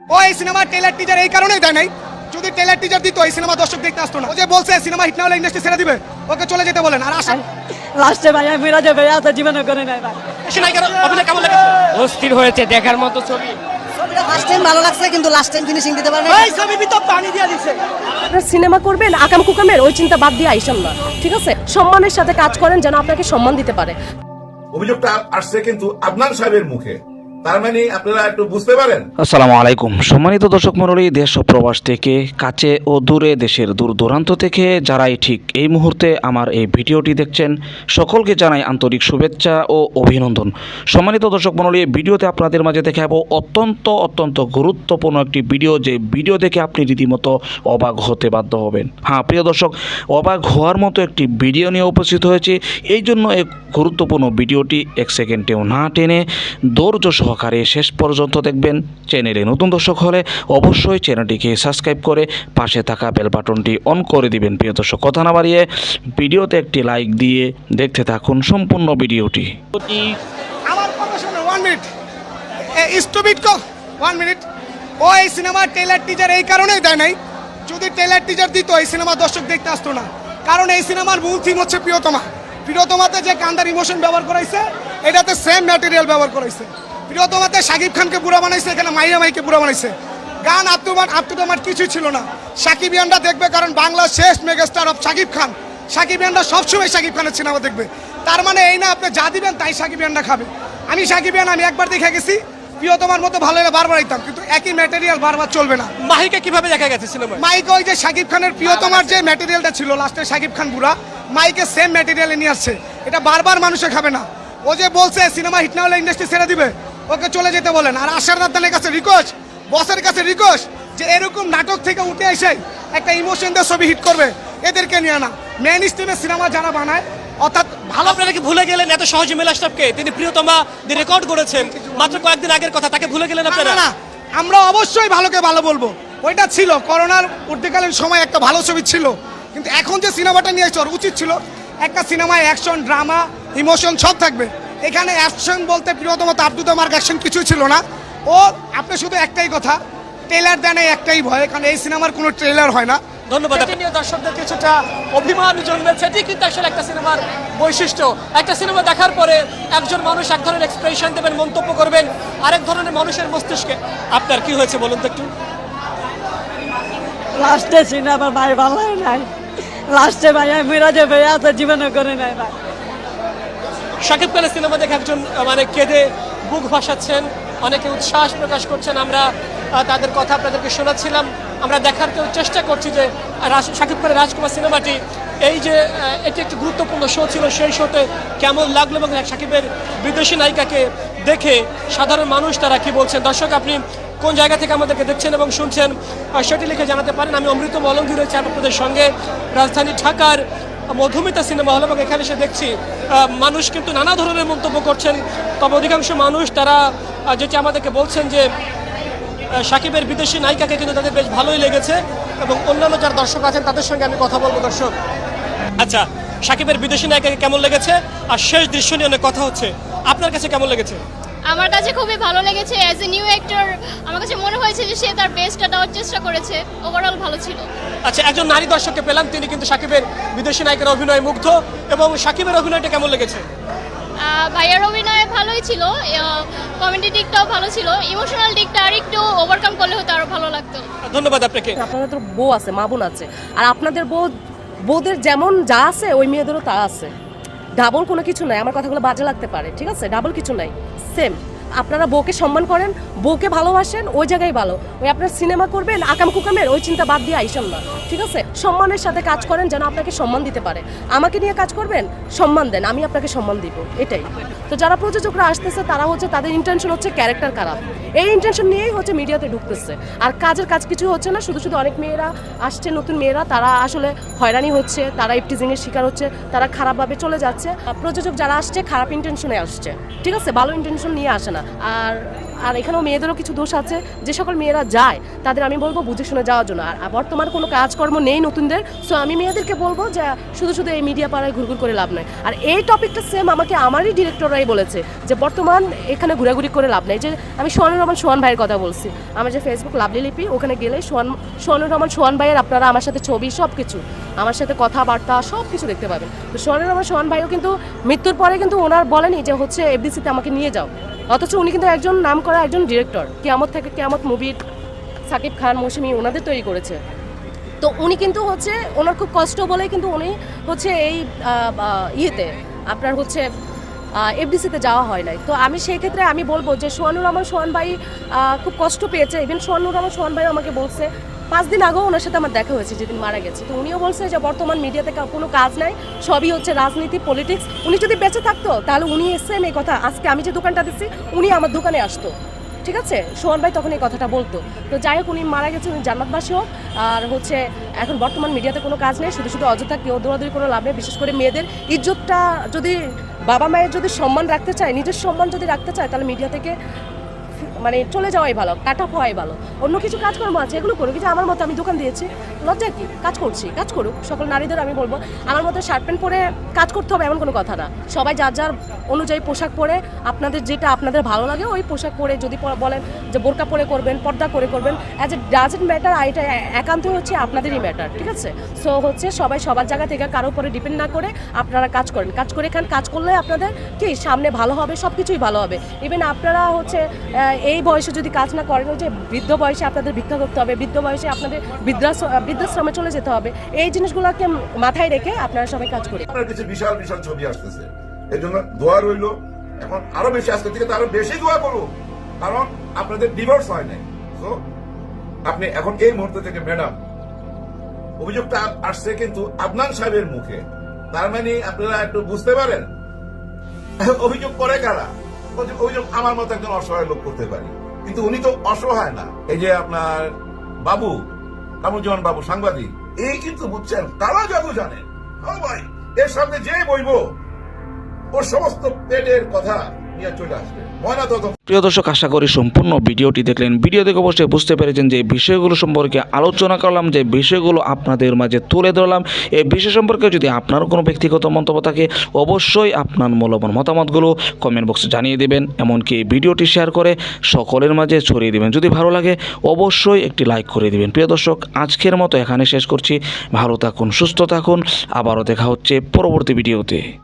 ও এই সিনেমার trailer teaser এই কারণেই দেয় নাই। যদি ট্রেলার টিজার দিত এই সিনেমা দর্শক দেখতে আসতো না। ও যে বলছে সিনেমা হিট না হলে ইন্ডাস্ট্রি ছেড়ে দিবে ওকে চলে যেতে বলেন। আর আশা লাস্টে ভাইয়া মেরা যাবে এত জীবনে করে নেয় ভাই নায়িকার অভিনয় কেমন লেগেছে? অস্থির হয়েছে দেখার মতো ছবি। লাস্ট টাইম ভালো লাগছে কিন্তু লাস্ট টাইম ফিনিশিং দিতে পারবে এই ছবি তো পানি দিয়ে দিছে। আপনার সিনেমা করবেন আকাম কুকামের ওই চিন্তা বাদ দিয়ে আইসেন না ঠিক আছে? সম্মানের সাথে কাজ করেন যেন আপনাকে সম্মান দিতে পারে। অভিযোগটা আসছে কিন্তু আদনান সাহেবের মুখে। মানে আসসালামু আলাইকুম। সম্মানিত দর্শক মণ্ডলী, দেশ প্রবাস থেকে কাছে ও দূরে, দেশের দূর দূরান্ত থেকে যারাই ঠিক এই মুহূর্তে আমার এই ভিডিওটি দেখছেন, সকলকে জানাই আন্তরিক শুভেচ্ছা ও অভিনন্দন। সম্মানিত দর্শক মণ্ডলী, ভিডিওতে আপনাদের মাঝে দেখাবো অত্যন্ত অত্যন্ত গুরুত্বপূর্ণ একটি ভিডিও, যে ভিডিও দেখে আপনি রীতিমতো অবাক হতে বাধ্য হবেন। হ্যাঁ প্রিয় দর্শক, অবাক হওয়ার মতো একটি ভিডিও নিয়ে উপস্থিত হয়েছে। এই জন্য এই গুরুত্বপূর্ণ ভিডিওটি এক সেকেন্ডেও না টেনে ধৈর্য সহকারে শেষ পর্যন্ত দেখবেন চ্যানেলে নতুন দর্শক হলে অবশ্যই চ্যানেলটিকে সাবস্ক্রাইব করে পাশে থাকা বেল বাটনটি অন করে দিবেন। প্রিয় দর্শক, কথা না বাড়িয়ে ভিডিওতে একটি লাইক দিয়ে দেখতে থাকুন সম্পূর্ণ ভিডিওটি। আমার মিনিট স্টুপিড কো ওয়ান মিনিট ও, এই সিনেমার ট্রেলার টিজার এই কারণেই দেয় নাই। যদি ট্রেলার টিজার দিত, এই সিনেমা দর্শক দেখতে আসতো না। কারণ এই সিনেমার মূল থিম হচ্ছে প্রিয়তমা। প্রিয়তমাতে যে কান্দার ইমোশন ব্যবহার করাইছে, এটাতে সেম ম্যাটেরিয়াল ব্যবহার করাইছে। প্রিয়তমাতে শাকিব খানকে বুড়া বানাইছে এখানে মাইয়া মাইকে বুড়া বানাইছে। গান আত্মমান আত্মতমার কিছুই ছিল না। সাকিব ইয়ানরা দেখবে কারণ বাংলার শেষ মেগাস্টার অফ শাকিব খান। সাকিব ইয়ানরা সবসময় সাকিব খানের সিনেমা দেখবে। তার মানে এই না আপনি যা দিবেন তাই সাকিব ইয়ানরা খাবে। আমি সাকিব ইয়ান আমি একবার দেখে গেছি। প্রিয়তমার মতো ভালো হলে বারবার আইতাম কিন্তু একই ম্যাটেরিয়াল বারবার চলবে না। মাহিকে কীভাবে দেখা গেছে সিনেমায় মাইক ওই যে শাকিব খানের প্রিয়তমার যে ম্যাটেরিয়ালটা ছিল লাস্টে শাকিব খান বুড়া মাইকে সেম ম্যাটেরিয়ালে নিয়ে আসছে। এটা বারবার মানুষে খাবে না। ও যে বলছে সিনেমা হিট না হলে ইন্ডাস্ট্রি ছেড়ে দিবে। ওকে চলে যেতে বলেন। আর আশার দাদানের কাছে রিকোয়েস্ট বসের কাছে রিকোয়েস্ট যে এরকম নাটক থেকে উঠে এসে একটা ইমোশন দিয়ে ছবি হিট করবে। এদেরকে নিয়ে না মেন স্ট্রিমের সিনেমা যারা বানায় অর্থাৎ ভালো আপনারা কি ভুলে গেলেন এত সহজে মিল আশরাফকে তিনি প্রিয়তমা রেকর্ড করেছেন মাত্র কয়েকদিন আগের কথা তাকে ভুলে গেলেন আপনারা? না, আমরা অবশ্যই ভালোকে ভালো বলব। ওইটা ছিল করোনার উর্দিকালীন সময় একটা ভালো ছবি ছিল। কিন্তু এখন যে সিনেমাটা নিয়ে ওর উচিত ছিল একটা সিনেমায় অ্যাকশন ড্রামা ইমোশন সব থাকবে। এখানে অ্যাকশন বলতে প্রিয়তম আব্দুল মার্ক অ্যাকশন কিছুই ছিল না। ও আপনি শুধু একটাই কথা ট্রেলার দেন একটাই ভয় কারণ এই সিনেমার কোনো ট্রেলার হয় না। ধন্যবাদ। এটি নিয়ে দর্শকদের কিছুটা অভিমান জন্মেছে। এটি কিন্তু আসলে একটা সিনেমার বৈশিষ্ট্য। একটা সিনেমা দেখার পরে একজন মানুষ এক ধরনের এক্সপ্রেশন দেবেন মন্তব্য করবেন আরেক ধরনের মানুষের মস্তিষ্কে। আপনার কি হয়েছে বলুন তো একটু? লাস্টে সিনেমা ভাই ভালো নাই। লাস্টে ভাইয়া মেরা যাবে এত জীবনে করে নেয় ভাই। শাকিব খানের সিনেমা দেখে একজন মানে কেঁদে বুক ভাসাচ্ছেন। অনেকে উচ্ছ্বাস প্রকাশ করছেন। আমরা তাদের কথা আপনাদেরকে শোনাচ্ছিলাম। আমরা দেখার কেউ চেষ্টা করছি যে শাকিব খানের রাজকুমার সিনেমাটি এই যে এটি একটি গুরুত্বপূর্ণ শো ছিল, সেই শোতে কেমন লাগল এবং শাকিবের বিদেশি নায়িকাকে দেখে সাধারণ মানুষ তারা কি বলছেন? দর্শক, আপনি কোন জায়গা থেকে আমাদেরকে দেখছেন এবং শুনছেন সেটি লিখে জানাতে পারেন। আমি অমৃত মলঙ্গি রয়েছে আপনাদের সঙ্গে। রাজধানী ঢাকার মধুমিতা সিনেমা হল এবং এখানে এসে দেখছি মানুষ কিন্তু নানা ধরনের মন্তব্য করছেন। তবে অধিকাংশ মানুষ তারা যেটি আমাদেরকে বলছেন যে সাকিবের বিদেশি নায়িকাকে কিন্তু তাদের বেশ ভালোই লেগেছে এবং অন্যান্য যারা দর্শক আছেন তাদের সঙ্গে আমি কথা বলব, দর্শক। আচ্ছা সাকিবের বিদেশি নায়িকাকে কেমন লেগেছে? আর শেষ দৃশ্য নিয়ে অনেক কথা হচ্ছে। আপনার কাছে কেমন লেগেছে? আমার কাছে খুবই ভালো লেগেছে। অ্যাজ এ নিউ অ্যাক্টর আমার কাছে মনে হয়েছে যে সে তার বেস্টটা দেওয়ার চেষ্টা করেছে ওভারঅল ভালো ছিল। আচ্ছা একজন নারী দর্শককে পেলাম তিনি কিন্তু সাকিবের বিদেশি নায়িকার অভিনয় মুগ্ধ এবং সাকিবের অভিনয়টা কেমন লেগেছে? ভাইয়ার অভিনয় ভালোই ছিল কমেডি দিকটাও ভালো ছিল ইমোশনাল দিকটা আর একটু ওভারকাম করলে হয়তো আরও ভালো লাগতো। ধন্যবাদ আপনাকে। আপনাদের তো বউ আছে মা বোন আছে আর আপনাদের বউ বউদের যেমন যা আছে ওই মেয়েদেরও তা আছে। ডাবল কোনো কিছু নাই আমার কথাগুলো বাজে লাগতে পারে ঠিক আছে? ডাবল কিছু নাই সেম আপনারা বউকে সম্মান করেন, বউকে ভালোবাসেন, ওই জায়গায় ভালো। ওই আপনার সিনেমা করবেন, আকাম কুকামের, ওই চিন্তা বাদ দিয়ে আইসেন না। ঠিক আছে? সম্মানের সাথে কাজ করেন যেন আপনাকে সম্মান দিতে পারে। আমাকে নিয়ে কাজ করবেন? সম্মান দেন, আমি আপনাকে সম্মান দিব। এটাই। তো যারা প্রযোজকরা আসতেছে, তারা হচ্ছে তাদের ইন্টেনশন হচ্ছে ক্যারেক্টার খারাপ। এই ইন্টেনশন নিয়েই হচ্ছে মিডিয়াতে ঢুকতেছে। আর কাজের কাজ কিছু হচ্ছে না, শুধু শুধু অনেক মেয়েরা আসছে, নতুন মেয়েরা, তারা আসলে হয়রানি হচ্ছে, তারা ইফটিজিংয়ের শিকার হচ্ছে, তারা খারাপভাবে চলে যাচ্ছে। প্রযোজক যারা আসছে, খারাপ ইন্টেনশনে আসছে। ঠিক আছে? ভালো ইন্টেনশন নিয়ে আসে না। আর আর এখানেও মেয়েদেরও কিছু দোষ আছে। যে সকল মেয়েরা যায়, তাদের আমি বলব বুঝে শুনে যাওয়ার জন্য। আর বর্তমানে কোনো কাজকর্ম নেই নতুনদের সো আমি মেয়েদেরকে বলব যে শুধু শুধু এই মিডিয়া পাড়ায় ঘুরঘুর করে লাভ নাই। আর এই টপিকটা সেম আমাকে আমারই ডিরেক্টররাই বলেছে যে বর্তমান এখানে ঘোরাঘুরি করে লাভ নাই। যে আমি সোহানুর রহমান, সোহান ভাইয়ের কথা বলছি। আমার যে ফেসবুক লাভলি লিপি ওখানে গেলে সোহান, সোহানুর রহমান, সোহান ভাইয়ের আপনারা আমার সাথে ছবি সব কিছু আমার সাথে কথাবার্তা সব কিছু দেখতে পাবেন। তো সোহানুর রহমান, সোহান ভাইও কিন্তু মৃত্যুর পরে কিন্তু ওনার বলেনি যে হচ্ছে এফডিসিতে আমাকে নিয়ে যাও। অথচ উনি কিন্তু একজন নাম করা একজন ডিরেক্টর কেয়ামত থেকে কেয়ামত মুভির সাকিব খান, মৌসুমি ওনাদের তৈরি করেছে। তো উনি কিন্তু হচ্ছে, ওনার খুব কষ্ট বলে কিন্তু উনি হচ্ছে এই ইয়েতে, আপনার হচ্ছে এফডিসিতে যাওয়া হয় নাই। তো আমি সেই ক্ষেত্রে আমি বলব যে সোহানুর রহমান, সোহান ভাই খুব কষ্ট পেয়েছে। ইভেন সোহানুর রহমান, সোহান ভাই আমাকে বলছে, পাঁচ দিন আগেও ওনার সাথে আমার দেখা হয়েছে যেদিন মারা গেছে। তো উনিও বলছে যে বর্তমান মিডিয়াতে কোনো কাজ নাই, সবই হচ্ছে রাজনীতি পলিটিক্স উনি যদি বেঁচে থাকতো, তাহলে উনি সেম এই কথা, আজকে আমি যে দোকানটা দিচ্ছি, উনি আমার দোকানে আসতো। ঠিক আছে? সোহান ভাই তখন এই কথাটা বলতো। তো যাই হোক, উনি মারা গেছেন উনি জান্নাতবাসী হোক। আর হচ্ছে, এখন বর্তমান মিডিয়াতে কোনো কাজ নেই। শুধু শুধু অযথা কেউ দৌড়াদৌড়ি কোনো লাভ নেই। বিশেষ করে মেয়েদের ইজ্জতটা যদি বাবা মায়ের যদি সম্মান রাখতে চায় নিজের সম্মান যদি রাখতে চায় তাহলে মিডিয়া থেকে মানে চলে যাওয়াই ভালো কাট অফ হওয়াই ভালো। অন্য কিছু কাজকর্ম আছে, এগুলো করুক কিন্তু আমার মতো আমি দোকান দিয়েছি, লজ্জা কি? কাজ করছি, কাজ করুক, সকল নারীদের আমি বলব, আমার মতো শার্ট প্যান্ট পরে কাজ করতে হবে এমন কোনো কথা না। সবাই যার যার অনুযায়ী পোশাক পরে, আপনাদের যেটা আপনাদের ভালো লাগে, ওই পোশাক পরে যদি বলেন যে বোরকা পরে করবেন, পর্দা করে করবেন অ্যাজ এ ডাজেন্ট ম্যাটার এটা একান্ত হচ্ছে আপনাদেরই ম্যাটার ঠিক আছে? সো হচ্ছে সবাই সবার জায়গা থেকে কারও উপরে ডিপেন্ড না করে আপনারা কাজ করেন। কাজ করে এখানে কাজ করলে আপনাদের কি? সামনে ভালো হবে সব কিছুই ভালো হবে। ইভেন আপনারা হচ্ছে এই বয়সে যদি কাজ না করেন যে বৃদ্ধ বয়সে আপনাদের ভিক্ষা করতে হবে, বৃদ্ধ বয়সে আপনাদের বৃদ্ধাশ্র- বৃদ্ধাশ্রমে চলে যেতে হবে, এই জিনিসগুলোকে মাথায় রেখে আপনারা সবাই কাজ আপনার কিছু বিশাল বিশাল ছবি আসতেছে। এই জন্য দোয়া রইল। এখন আরও বেশি আজকে থেকে আরও বেশি দোয়া করুন কারণ আপনাদের ডিভোর্স হয় নাই। তো আপনি এখন এই মুহূর্তে থেকে ম্যাডাম অভিযোগটা আসছে কিন্তু আদনান সাহেবের মুখে। তার মানে আপনারা একটু বুঝতে পারেন? অভিযোগ করে কারা? আমার মতো একজন অসহায় লোক করতে পারি। কিন্তু উনি তো অসহায় না। এই যে আপনার বাবু, কামরুজ্জামান বাবু, সাংবাদিক, এই কিন্তু বুঝছেন, তারা যাব জানেন ভাই, এর সামনে যে বইব। ওর সমস্ত পেটের কথা নিয়ে চলে আসবে। প্রিয় দর্শক, আশা করি সম্পূর্ণ ভিডিওটি দেখলেন। ভিডিও দেখে অবশ্যই বুঝতে পেরেছেন যে বিষয়গুলো সম্পর্কে আলোচনা করলাম, যে বিষয়গুলো আপনাদের মাঝে তুলে ধরলাম। এই বিষয় সম্পর্কে যদি আপনার কোনো ব্যক্তিগত মন্তব্য থাকে, অবশ্যই আপনার মূল্যবান মতামতগুলো কমেন্ট বক্সে জানিয়ে দেবেন। এমনকি ভিডিওটি শেয়ার করে সকলের মাঝে ছড়িয়ে দেবেন। যদি ভালো লাগে, অবশ্যই একটি লাইক করে দিবেন। প্রিয় দর্শক, আজকের মতো এখানে শেষ করছি। ভালো থাকুন, সুস্থ থাকুন। আবারও দেখা হচ্ছে পরবর্তী ভিডিওতে।